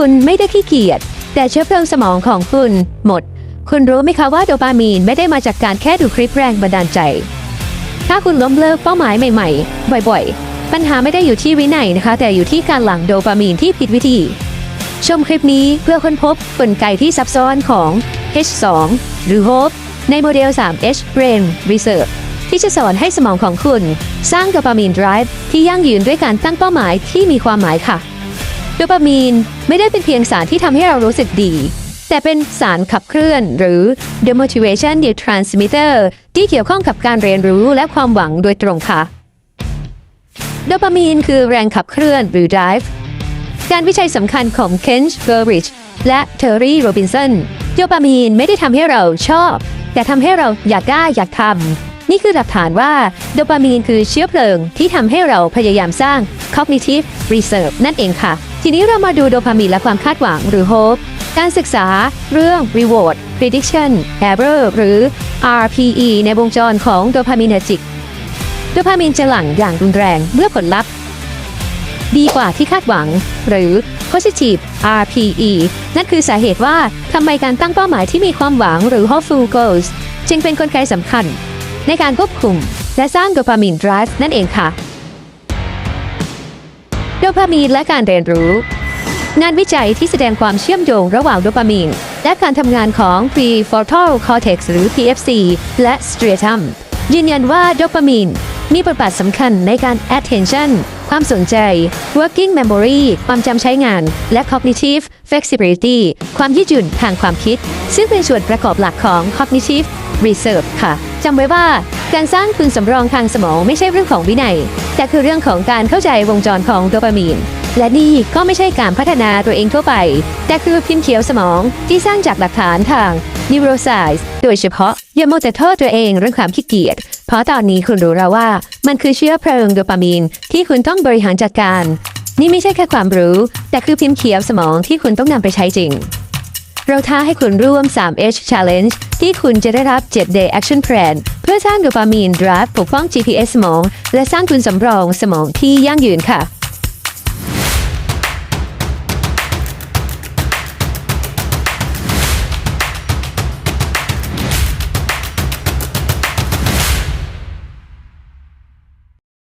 คุณไม่ได้ขี้เกียจแต่เชื้อเพลิงสมองของคุณหมด คุณรู้ไหมคะว่าโดปามีนไม่ได้มาจากการแค่ดูคลิปแรงบันดาลใจ ถ้าคุณล้มเลิกเป้าหมายใหม่ๆ บ่อยๆ ปัญหาไม่ได้อยู่ที่วินัยนะคะ แต่อยู่ที่การหลั่งโดปามีนที่ผิดวิธี ชมคลิปนี้เพื่อค้นพบกลไกที่ซับซ้อนของ H2 หรือ HOPE ในโมเดล 3H Brain Research ที่จะสอนให้สมองของคุณ สร้างโดปามีน drive ที่ยั่งยืนด้วยการตั้งเป้าหมายที่มีความหมายค่ะ โดปามีนไม่ได้เป็นเพียงสารที่ทำให้เรารู้สึกดี แต่เป็นสารขับเคลื่อนหรือ the motivation neurotransmitter ที่เกี่ยวข้องกับการเรียนรู้และความหวังโดยตรงค่ะ โดปามีนคือแรงขับเคลื่อนหรือ drive การวิจัยสำคัญของเคนช์เกอริชและเทอร์รี่โรบินสันโดปามีนไม่ได้ทำให้เราชอบ แต่ทำให้เราอยากได้อยากทำ นี่คือหลักฐานว่าโดปามีนคือเชื้อเพลิงที่ทำให้เราพยายามสร้าง cognitive reserve นั่นเองค่ะ ทีนี้เรามาดูโดปามีนและความคาดหวังหรือ hope การศึกษาเรื่อง reward prediction error หรือ RPE ในวงจรของโดปามินจิก โดปามีนจะหลั่งอย่างรุนแรงเมื่อผลลัพธ์ ดีกว่าที่คาดหวัง หรือ positive RPE นั่นคือสาเหตุว่าทำไมการตั้งเป้าหมายที่มีความหวังหรือ hopeful goals จึงเป็นกลไกสำคัญ ในการควบคุม และสร้างโดปามีน drive นั่นเองค่ะ ดปามีนและการเรียนรู้ งานวิจัยที่แสดงความเชื่อมโยงระหว่างโดปามีน และการทำงานของ prefrontal cortex หรือ PFC และ striatum ยืนยันว่าโดปามีนมีบทบาทสำคัญในการ attention ความสนใจ working memory ความจำใช้งาน และ cognitive flexibility ความยืดหยุ่นทางความคิด ซึ่งเป็นส่วนประกอบหลักของ cognitive reserve ค่ะ จำไว้ว่า การสร้างทุนสำรองทางสมองไม่ใช่เรื่องของวินัย แต่คือเรื่องของการเข้าใจวงจรของโดปามีน และนี่ก็ไม่ใช่การพัฒนาตัวเองทั่วไป แต่คือพิมพ์เขียวสมองที่สร้างจากหลักฐานทาง neuroscience โดยเฉพาะอย่าโมวแต่โทษตัวเองเรื่องความขี้เกียจ เพราะตอนนี้คุณรู้แล้วว่า มันคือเชื้อเพลิงโดปามีนที่คุณต้องบริหารจัดการ นี่ไม่ใช่แค่ความรู้ แต่คือพิมพ์เขียวสมองที่คุณต้องนำไปใช้จริง เราท้าให้คุณร่วม 3H Challenge ที่คุณจะได้รับ 7-day action plan เพื่อสร้างโดปามีน drive ปกป้อง GPS สมอง และสร้างคุณสำรองสมองที่ยั่งยืนค่ะ